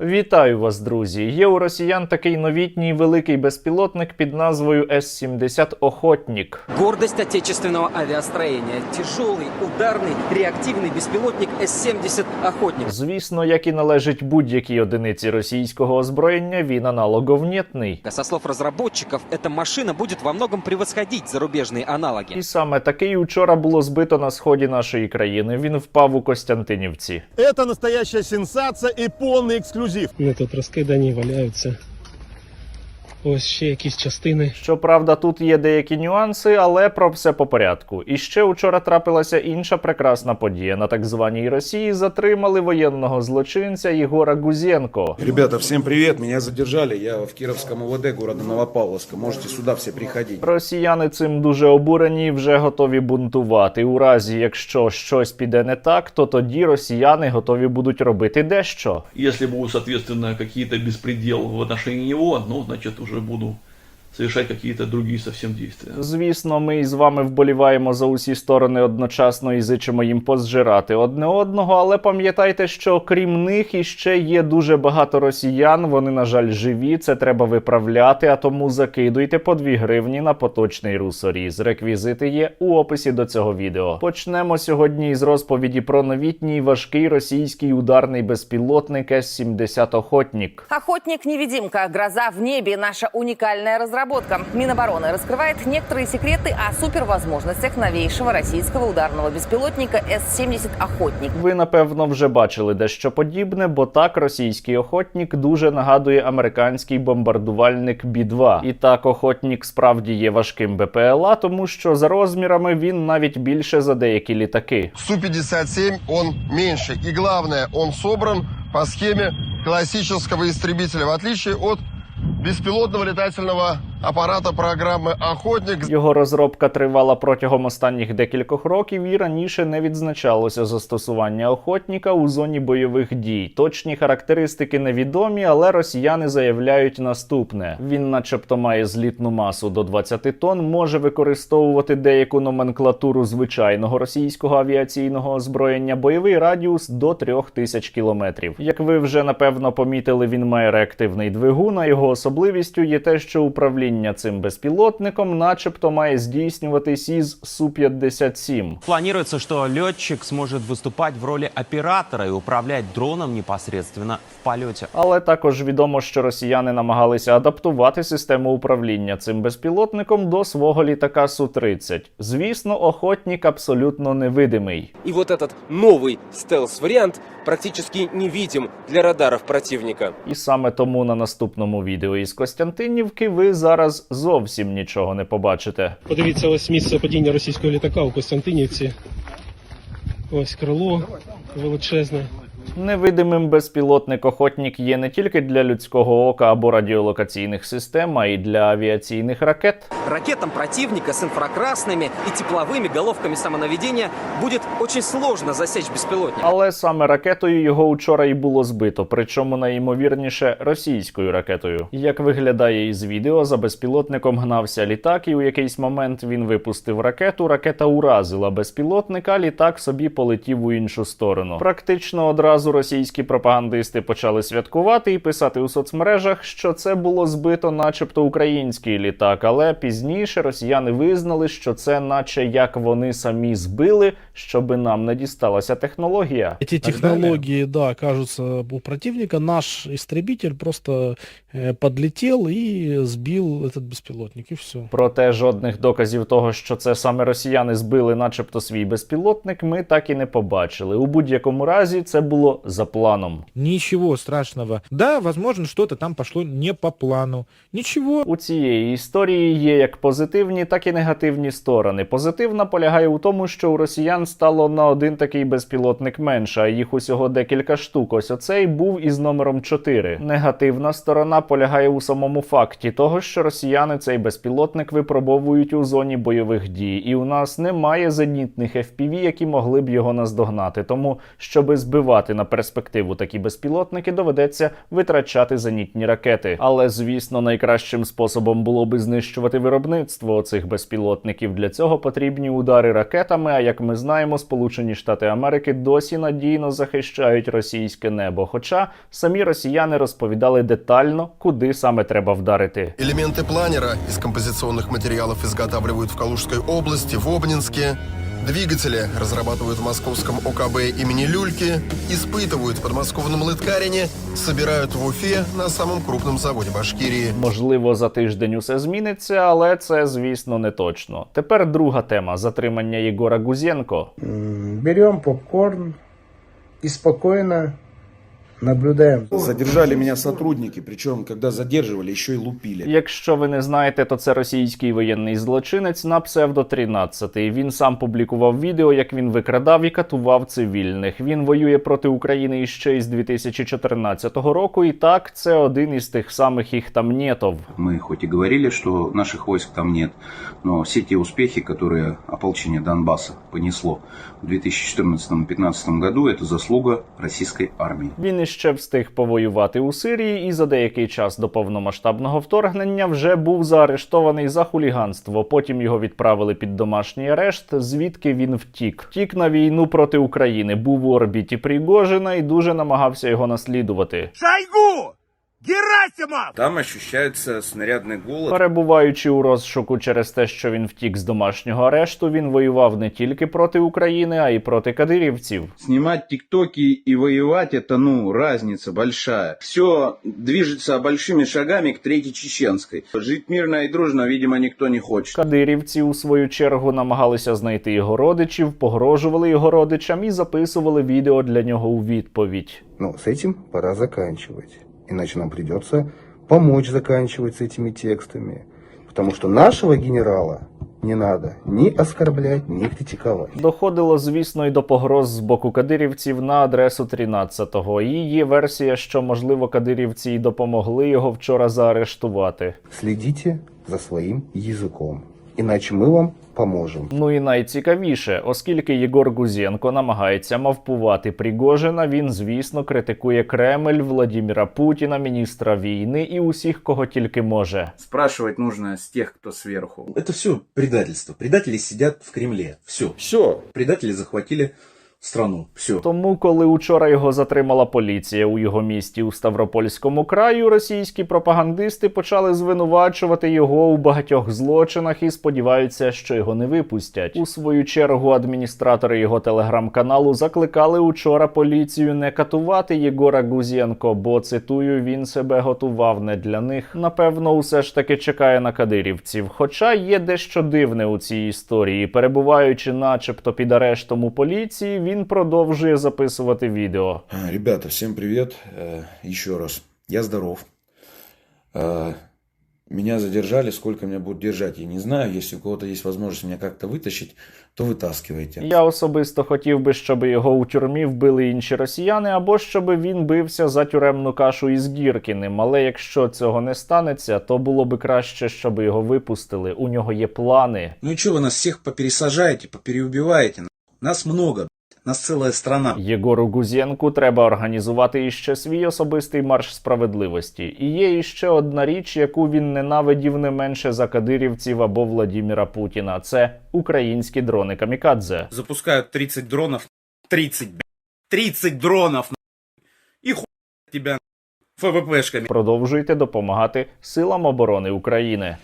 Вітаю вас, друзі! Є у росіян такий новітній великий безпілотник під назвою С-70 Охотнік. Гордость отечественного авиастроения. Тяжелый, ударный, реактивный беспилотник С-70 «Охотник». Звісно, як і належить будь-якій одиниці російського озброєння, він аналоговнєтний. Со слов разработчиков, эта машина будет во многом превосходить зарубежные аналоги. І саме такий учора було збито на сході нашої країни. Він впав у Костянтинівці. Это настоящая сенсация и полный эксклюзив. Вони тут розкидані, валяються. Ось ще якісь частини. Щоправда, тут є деякі нюанси, але про все по порядку. І ще учора трапилася інша прекрасна подія. На так званій Росії затримали воєнного злочинця Єгора Гузєнко. Ребята, всем привет, меня задержали, я в Кировском УВД города Новопавловска, можете сюда все приходить. Росіяни цим дуже обурені і вже готові бунтувати. У разі, якщо щось піде не так, то тоді росіяни готові будуть робити дещо. Если будут, соответственно, какие-то в отношении него, ну, значит, уже буду совершать какие-то другие совсем действия. Звісно, ми із вами вболіваємо за усі сторони одночасно і зичимо їм позжирати одне одного. Але пам'ятайте, що крім них іще є дуже багато росіян. Вони, на жаль, живі. Це треба виправляти. А тому закидуйте по 2 гривні на поточний русоріз. Реквізити є у описі до цього відео. Почнемо сьогодні із розповіді про новітній важкий російський ударний безпілотник С-70 Охотнік. Охотник-невидимка. Гроза в небе. Наша уникальная разработка. Минобороны раскрывает некоторые секреты о супервозможностях новейшего российского ударного беспилотника С-70 «Охотник». Ви напевно вже бачили дещо подібне, бо так російський охотник дуже нагадує американський бомбардувальник Бі-2. І так, охотник справді є важким БПЛА, тому що за розмірами він навіть більше за деякі літаки. Су-57 он меньше. И главное, он собран по схеме классического истребителя, в отличие от беспилотного летательного аппарата программы «Охотник». Його розробка тривала протягом останніх декількох років і раніше не відзначалося застосування охотника у зоні бойових дій. Точні характеристики невідомі, але росіяни заявляють наступне: він, начебто, має злітну масу до 20 тонн, може використовувати деяку номенклатуру звичайного російського авіаційного озброєння, бойовий радіус до 3000 кілометрів. Як ви вже напевно помітили, він має реактивний двигун. А його особливістю є те, що управління цим безпілотником, начебто, має здійснюватись із Су-57. Планируется, что летчик сможет выступать в роли оператора и управлять дроном непосредственно в полете. Але також відомо, що росіяни намагалися адаптувати систему управління цим безпілотником до свого літака Су-30. Звісно, охотник абсолютно невидимий. И вот этот новый стелс-вариант практически невидим для радаров противника. І саме тому на наступному відео із Костянтинівки ви зараз зовсім нічого не побачите. Подивіться, ось місце падіння російського літака у Костянтинівці. Ось крило величезне. Невидимим безпілотник охотник є не тільки для людського ока або радіолокаційних систем, а й для авіаційних ракет. Ракетам противника с инфракрасными и тепловыми головками самонаведения будет очень сложно засечь беспилотник. Але саме ракетою його учора і було збито, причому найімовірніше російською ракетою. Як виглядає із відео, за безпілотником гнався літак, і у якийсь момент він випустив ракету. Ракета уразила безпілотника, літак собі полетів у іншу сторону. Практично одразу російські пропагандисти почали святкувати і писати у соцмережах, що це було збито, начебто, український літак. Але пізніше росіяни визнали, що це, наче як вони самі збили, щоби нам не дісталася технологія. Эти технології, да, кажуться у противника. Наш истребитель просто э, подлетел и сбил этот беспилотник, и все. Проте жодних доказів того, що це саме росіяни збили, начебто, свій безпілотник, ми так і не побачили. У будь-якому разі це було за планом. Ничего страшного. Да, возможно, что-то там пошло не по плану. Ничего. У цієї історії є як позитивні, так і негативні сторони. Позитивна полягає у тому, що у росіян стало на один такий безпілотник менше, а їх усього декілька штук. Ось оцей був із номером 4. Негативна сторона полягає у самому факті того, що росіяни цей безпілотник випробовують у зоні бойових дій, і у нас немає зенітних FPV, які могли б його наздогнати. Тому, щоби збивати на перспективу такі безпілотники, доведеться витрачати зенітні ракети. Але звісно, найкращим способом було би знищувати виробництво цих безпілотників. Для цього потрібні удари ракетами. А як ми знаємо, Сполучені Штати Америки досі надійно захищають російське небо. Хоча самі росіяни розповідали детально, куди саме треба вдарити. Элементы планера из композиционных материалов изготавливают в Калужской области, в Обнинске. Двигатели разрабатывают в московском ОКБ имени Люльки, испытывают в подмосковном Лыткарине, собирают в Уфе на самом крупном заводе Башкирии. Можливо, за тиждень усе зміниться, але це, звісно, не точно. Тепер друга тема затримання Єгора Гузєнко. Берем попкорн и спокойно наблюдаем. Задержали меня сотрудники, причем, когда задерживали, еще и лупили. Якщо ви не знаєте, то це російський воєнний злочинець на псевдо 13 Він сам публікував відео, як він викрадав і катував цивільних. Він воює проти України іще із 2014 року. І так, це один із тих самих їх там нєтов. Мы хоть и говорили, что наших войск там нет, но все те успехи, которые ополчение Донбасса понесло в 2014-2015 году, это заслуга российской армии. Він іще встиг повоювати у Сирії і за деякий час до повномасштабного вторгнення вже був заарештований за хуліганство. Потім його відправили під домашній арешт, звідки він втік. Втік на війну проти України, був у орбіті Пригожина і дуже намагався його наслідувати. Шойгу! Герасимов! Там ощущается снарядный голод. Перебуваючи у розшуку через те, що він втік з домашнього арешту, він воював не тільки проти України, а й проти кадирівців. Снимать тиктоки и воевать, это, ну, разница большая. Все движется большими шагами к Третьей Чеченской. Жить мирно и дружно, видимо, никто не хочет. Кадирівці, у свою чергу, намагалися знайти його родичів, погрожували його родичам і записували відео для нього у відповідь. Но с этим пора заканчивать. Иначе нам придется помочь заканчивать с этими текстами. Потому что нашего генерала не надо ни оскорблять, ни критиковать. Доходило, звісно, і до погроз з боку кадирівців на адресу 13-го. І є версія, що можливо кадирівці й допомогли його вчора заарештувати. Следите за своим языком. Иначе ми вам поможемо. Ну і найцікавіше, оскільки Єгор Гузєнко намагається мавпувати Пригожина, він, звісно, критикує Кремль, Владіміра Путіна, міністра війни і усіх, кого тільки може. Спрашувати нужно з тих, хто зверху. Это все предательство. Предателі сидять в Кремлі. Все. Все. Предателі захватили страну. Все. Тому, коли учора його затримала поліція у його місті у Ставропольському краю, російські пропагандисти почали звинувачувати його у багатьох злочинах і сподіваються, що його не випустять. У свою чергу адміністратори його телеграм-каналу закликали учора поліцію не катувати Єгора Гузєнко, бо цитую, він себе готував не для них. Напевно, усе ж таки чекає на кадирівців. Хоча є дещо дивне у цій історії. Перебуваючи, начебто, під арештом у поліції, він продовжує записувати відео. А, Ребята, всем привет. Э, Еще раз. Я здоров. Э, Меня задержали, сколько меня будут держать, я не знаю. Если у кого-то есть возможность меня как-то вытащить, то вытаскивайте. Я особисто хотів би, щоб його у тюрмі вбили інші росіяни, або щоб він бився за тюремну кашу із Гіркіним. Але якщо цього не станеться, то було би краще, щоб його випустили. У нього є плани. Ну и что вы нас всех попересажаете, попереубиваете? Нас много. Нас целая страна. Єгору Гузєнку треба організувати іще свій особистий марш справедливості. І є іще одна річ, яку він ненавидів не менше за кадирівців або Владіміра Путіна. Це українські дрони камікадзе. Запускают 30 дронов. 30, блядь. 30 дронов. И хуй тебя ФВПшками. Продовжуйте допомагати силам оборони України.